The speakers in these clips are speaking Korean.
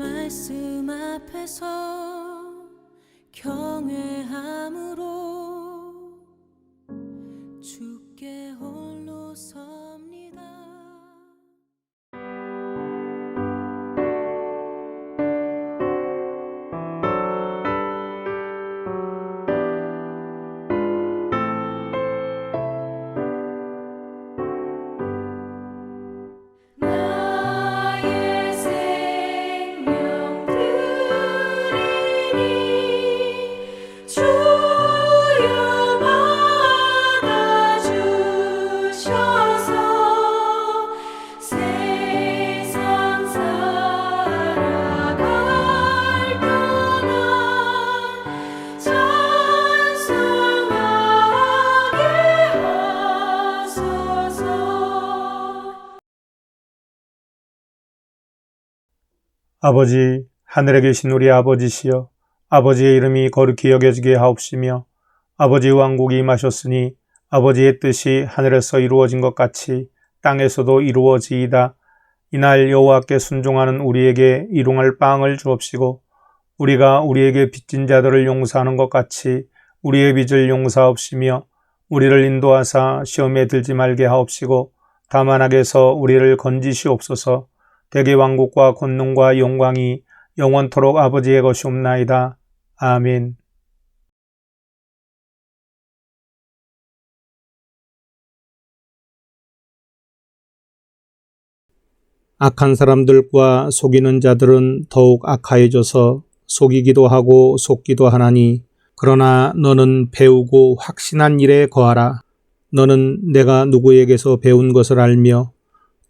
말씀 앞에서 경외함으로 아버지, 하늘에 계신 우리 아버지시여, 아버지의 이름이 거룩히 여겨지게 하옵시며, 아버지의 왕국이 임하셨으니, 아버지의 뜻이 하늘에서 이루어진 것 같이 땅에서도 이루어지이다. 이날 여호와께 순종하는 우리에게 일용할 빵을 주옵시고, 우리가 우리에게 빚진 자들을 용서하는 것 같이 우리의 빚을 용서하옵시며, 우리를 인도하사 시험에 들지 말게 하옵시고, 다만 악에서 우리를 건지시옵소서, 대개 왕국과 권능과 영광이 영원토록 아버지의 것이옵나이다. 아멘. 악한 사람들과 속이는 자들은 더욱 악하여져서 속이기도 하고 속기도 하나니 그러나 너는 배우고 확신한 일에 거하라. 너는 내가 누구에게서 배운 것을 알며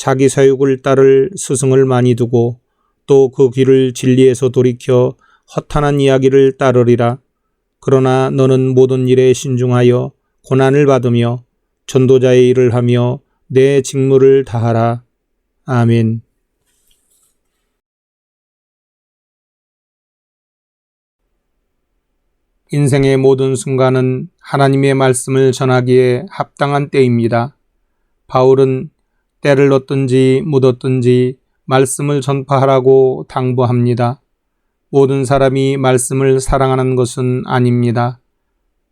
자기 사육을 따를 스승을 많이 두고 또그 귀를 진리에서 돌이켜 허탄한 이야기를 따르리라. 그러나 너는 모든 일에 신중하여 고난을 받으며 전도자의 일을 하며 내 직무를 다하라. 아멘. 인생의 모든 순간은 하나님의 말씀을 전하기에 합당한 때입니다. 바울은 때를 얻든지 못 얻든지 말씀을 전파하라고 당부합니다. 모든 사람이 말씀을 사랑하는 것은 아닙니다.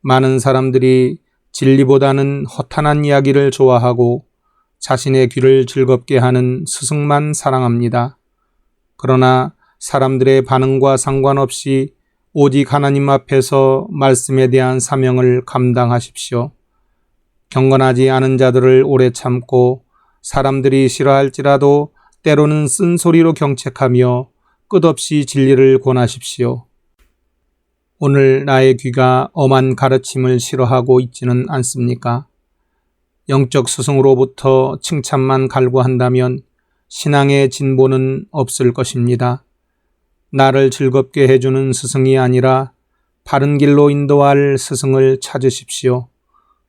많은 사람들이 진리보다는 허탄한 이야기를 좋아하고 자신의 귀를 즐겁게 하는 스승만 사랑합니다. 그러나 사람들의 반응과 상관없이 오직 하나님 앞에서 말씀에 대한 사명을 감당하십시오. 경건하지 않은 자들을 오래 참고 사람들이 싫어할지라도 때로는 쓴소리로 경책하며 끝없이 진리를 권하십시오. 오늘 나의 귀가 엄한 가르침을 싫어하고 있지는 않습니까? 영적 스승으로부터 칭찬만 갈구한다면 신앙의 진보는 없을 것입니다. 나를 즐겁게 해주는 스승이 아니라 바른 길로 인도할 스승을 찾으십시오.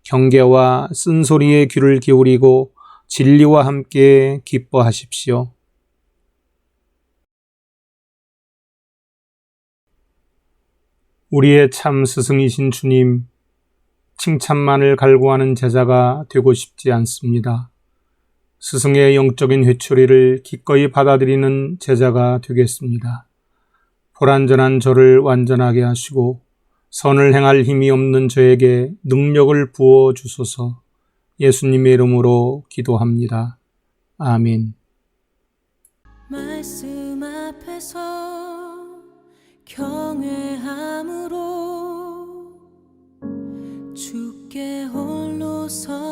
경계와 쓴소리에 귀를 기울이고 진리와 함께 기뻐하십시오. 우리의 참 스승이신 주님, 칭찬만을 갈구하는 제자가 되고 싶지 않습니다. 스승의 영적인 회초리를 기꺼이 받아들이는 제자가 되겠습니다. 불완전한 저를 완전하게 하시고 선을 행할 힘이 없는 저에게 능력을 부어 주소서 예수님의 이름으로 기도합니다. 아멘. 말씀 앞에서 경외함으로 주께 홀로 섭니다